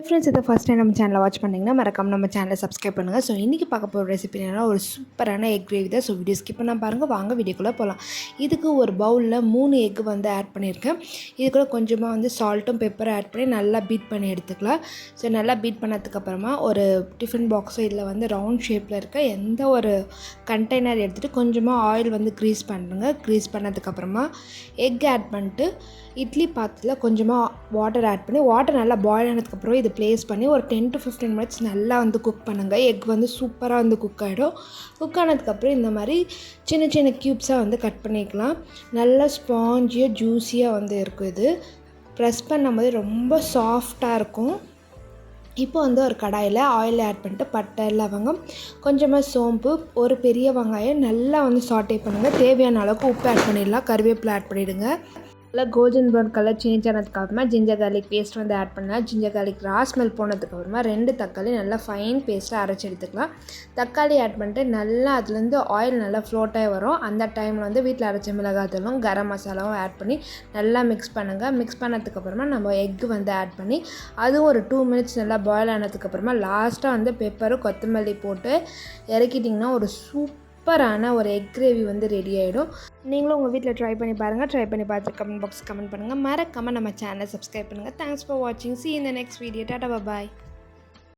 Friends இதை first time நம்ம சேனலை வாட்ச் பண்ணிங்கன்னா மறக்காம நம்ம சேனலை சப்ஸ்கிரைப் பண்ணுங்கள் ஸோ இன்றைக்கி பார்க்க போகிற ரெசிபி என்னென்னா ஒரு சூப்பரான எக் கிரேவி தான். ஸோ வீடியோ ஸ்கிப் பண்ணால் பாருங்கள் வாங்க வீடியோக்குள்ளே போகலாம் இதுக்கு ஒரு பவுலில் மூணு எக் வந்து ஆட் பண்ணியிருக்கேன். இது கூட கொஞ்சமாக வந்து சால்ட்டும் பெப்பரும் ஆட் பண்ணி நல்லா பீட் பண்ணி எடுத்துக்கலாம். ஸோ நல்லா பீட் பண்ணதுக்கப்புறமா ஒரு டிஃபன் பாக்ஸோ இல்லை வந்து ரவுண்ட் ஷேப்பில் இருக்க எந்த ஒரு கண்டெய்னர் எடுத்துகிட்டு கொஞ்சமாக ஆயில் வந்து க்ரீஸ் பண்ணுங்க. க்ரீஸ் பண்ணதுக்கப்புறமா எக் ஆட் பண்ணிட்டு இட்லி பாத்திரத்தில் கொஞ்சமாக வாட்டர் ஆட் பண்ணி வாட்டர் நல்லா பாயில் ஆனதுக்கப்புறம் இது ப்ளேஸ் பண்ணி ஒரு டென் டு ஃபிஃப்டீன் மினிட்ஸ் நல்லா வந்து குக் பண்ணுங்கள் எக் வந்து சூப்பராக வந்து குக் ஆகிடும் குக் ஆனதுக்கப்புறம் இந்த மாதிரி சின்ன சின்ன க்யூப்ஸாக வந்து கட் பண்ணிக்கலாம். நல்லா ஸ்பாஞ்சியாக ஜூஸியாக வந்து இருக்கும் இது. ப்ரெஸ் பண்ணும்போது ரொம்ப சாஃப்டாக இருக்கும். இப்போ வந்து ஒரு கடாயில் ஆயில் ஆட் பண்ணிட்டு பட்டை லவங்கம் கொஞ்சமாக சோம்பு ஒரு பெரிய வெங்காயம் நல்லா வந்து சாட்டே பண்ணுங்கள் தேவையான அளவுக்கு உப்பு ஆட் பண்ணிடலாம். கருவேப்பிலை ஆட் பண்ணிவிடுங்க நல்லா கோல்டன் ப்ரௌன் கலர் சேஞ்ச் ஆனதுக்கப்புறமா ஜிஞ்சர் கார்லிக் பேஸ்ட் வந்து ஆட் பண்ணலாம். ஜிஞ்சர் கார்லிக் ரா ஸ்மெல் போனதுக்கப்புறமா ரெண்டு தக்காளி நல்லா ஃபைன் பேஸ்ட்டாக அரைச்சி எடுத்துக்கலாம். தக்காளி ஆட் பண்ணிட்டு நல்லா அதுலேருந்து ஆயில் நல்லா ஃப்ளோட்டாகி வரும். அந்த டைமில் வந்து வீட்டில் அரைச்ச மிளகாத்தூளும் கரம் மசாலாவும் ஆட் பண்ணி நல்லா மிக்ஸ் பண்ணுங்கள் மிக்ஸ் பண்ணதுக்கப்புறமா நம்ம எக்கு வந்து ஆட் பண்ணி அதுவும் ஒரு டூ மினிட்ஸ் நல்லா பாயில் ஆனதுக்கப்புறமா லாஸ்ட்டாக வந்து பெப்பரும் கொத்தமல்லி போட்டு இறக்கிட்டிங்கன்னா ஒரு சூப் சூப்பரான ஒரு எக் கிரேவி வந்து ரெடி ஆகிடும் நீங்களும் உங்கள் வீட்டில் ட்ரை பண்ணி பாருங்கள் ட்ரை பண்ணி பார்த்து கமெண்ட் பாக்ஸ் கமெண்ட் பண்ணுங்கள் மறக்காமல் நம்ம சேனலை சப்ஸ்கிரைப் பண்ணுங்கள் தேங்க்ஸ் ஃபார் வாட்சிங் சி இந்த நெக்ஸ்ட் வீடியோ டாட்டா பாய்